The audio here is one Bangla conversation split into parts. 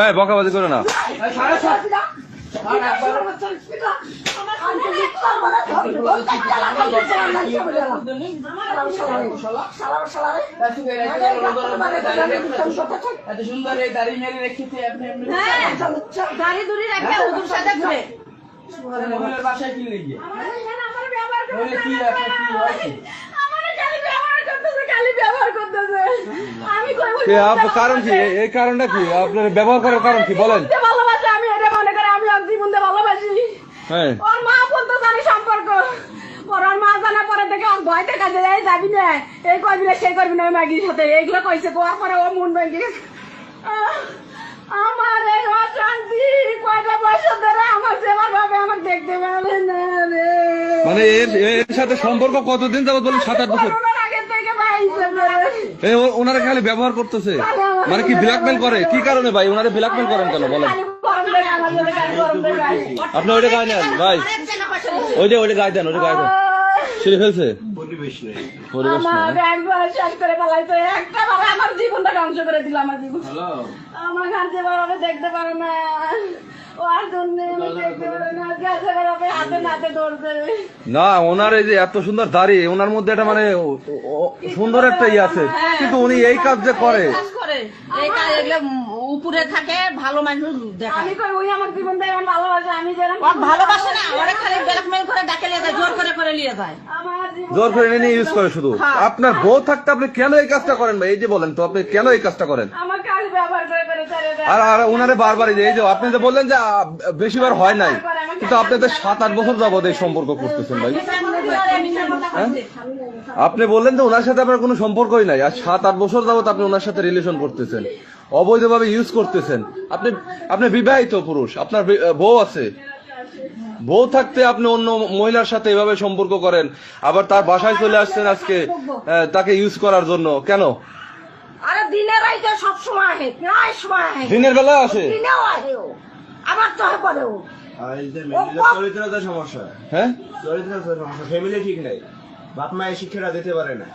এই বকাবাজি করো না। এত সুন্দর এই দাড়ি মেরে রেখেছে আপনি আপনি দাড়ি দুড়ি রাখবে হুজুর সাথে ঘুরে বাসায় কি লেগে হয় কি? আমার খালি ব্যবহার করতেছে খালি ব্যবহার করতেছে আমি কই ওই কি আপ- কারণ কি? এই কারণটা কি? আপনার ব্যবহার করার কারণ কি? বলেন। ভালোবাসি আমি এটা মনে করে আমি ওর জীবন দিয়ে ভালোবাসি। হ্যাঁ। ওর মা বলতে জানি সম্পর্ক। ওর মা জানা পরে ওর ভয় দেখা যায় এই যাবি না। এই করবি না সেই করবি না ওই মাগির সাথে। এইগুলো কইছে কোয়ার পরে ও মন ভেঙে গেছে। আমার এই অশান্তি কয়টা বছর ধরে আমার সেবার ভাবে আমাকে দেখতে পারে না রে। মানে এর সাথে সম্পর্ক কতদিন যাবত বলেন? সাত আট বছর। ওনারা খালি ব্যবহার করতেছে। মানে কি ব্ল্যাকমেল করে? কি কারণে ভাই? ওনারা ব্ল্যাকমেল করেন কেন? বলেন। আপনি ওইটা গায়ে নেন ভাই। ওই যে ওইটা গায়ে দেন ওইটা গায়ে দেন। ছিঁড়ে ফেলছে? পরিবেশ নেই। পালাইছে একটা আমার জীবনটা ধ্বংস করে দিল আমার জীবন। আমার দেখতে পারে না। না ওনার এই যে এত সুন্দর দাড়ি ওনার মধ্যে একটা মানে সুন্দর একটা ইয়ে আছে। কিন্তু উনি এই কাজ যে করে। কাজ করে। এই কাজ এগুলো উপরে থাকে ভালো মানুষ দেখায়। আমি কই ওই আমার জীবন দেয় আমার ভালোবাসে আমি যেরকম ওর ভালোবাসে না ওরা খালি ব্ল্যাকমেল করে ডাকে নিয়ে যায় জোর করে করে নিয়ে যায়। জোর করে নিয়ে ইউজ করে শুধু। আপনার বউ থাকতে আপনি কেন এই কাজটা করেন ভাই? এই যে বলেন তো আপনি কেন এই কাজটা করেন? আমার কাজ ব্যবহার করে আর আর উনারে এই যে- আপনি যে বললেন যে বেশিবার হয় নাই কিন্তু আপনি তো সাত আট বছর যাবত এই সম্পর্ক করতেছেন ভাই। হ্যাঁ? আপনি বললেন যে ওনার সাথে আপনার কোনো সম্পর্কই নাই আর সাত আট বছর যাবত আপনি ওনার সাথে রিলেশন করতেছেন অবৈধভাবে ইউজ করতেছেন। আপনি আপনি বিবাহিত পুরুষ আপনার বউ আছে। বউ থাকতে আপনি অন্য মহিলার সাথে এভাবে সম্পর্ক করেন আবার তার বাসায় চলে আসছেন আজকে তাকে ইউজ করার জন্য। কেন? দিনে রাইতে সব সময় আহে প্রায় সময় আহে। দিনের বেলায় আসে? দিনেও আহে ও। আবার তো পরে ও চরিত্রগত সমস্যা। হ্যাঁ? চরিত্রগত সমস্যা। ফ্যামিলি ঠিক নাই। বাপ মায়ের শিক্ষাটা দিতে পারে না।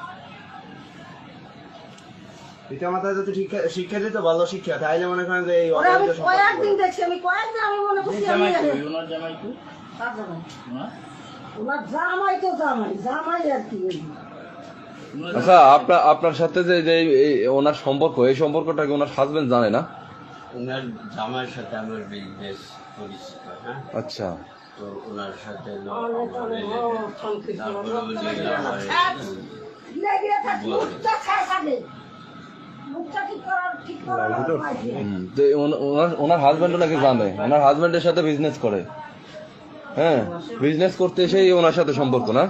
পিতা মাতা যদি শিক্ষা শিক্ষা দিত ভালো শিক্ষা। তাইলে মনে করেন যে এই আমি কয়েকদিন দেখছি আমি কয়েকদিন আমি মনে করছি আমি জামাই ওনার? হ্যাঁ? ওনার জামাই তো জামাই জামাই আর কি। আচ্ছা আপনার আপনার সাথে যে যে ওনার সম্পর্ক এই সম্পর্কটা কি ওনার হাজবেন্ড জানে না? ওনার জামাইয়ের সাথে আমার বিজনেস পরিচিত হ্যাঁ? আচ্ছা। তো ওনার সাথে ওনার হাজবেন্ডও নাকি জানে? ওনার হাজবেন্ডের সাথে বিজনেস করে। হ্যাঁ? বিজনেস করতে এসেই ওনার সাথে সম্পর্ক না?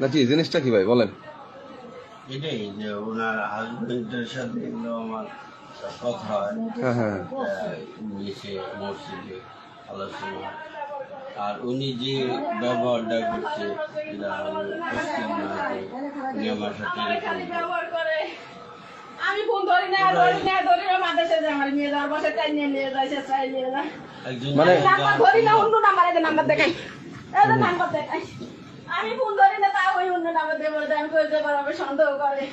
নাকি? জিনিসটা কি ভাই বলেন। এটাই যে ওনার হাজবেন্ডের সাথে এগুলো আমার কথা হয়। হ্যাঁ হ্যাঁ। মসজিদে আলোচনা আর উনি যে ব্যবহারটা করছে এটা আমি পশ্চিম উনি আমার সাথে। আমি ফোন ধরি না ধরি না ধরি না মাদ্রাসা যায় আমার মেয়ে যাওয়ার বসে চাই নিয়ে নিয়ে যায় সে চাই নিয়ে যায়। মানে- ধরি না অন্য নাম্বার নাম্বার দেখাই। এদের নাম্বার দেখাই। আমি ফোন ধরি না তা ওই অন্য নামে দেবো আমি করে আমি সন্দেহ করে।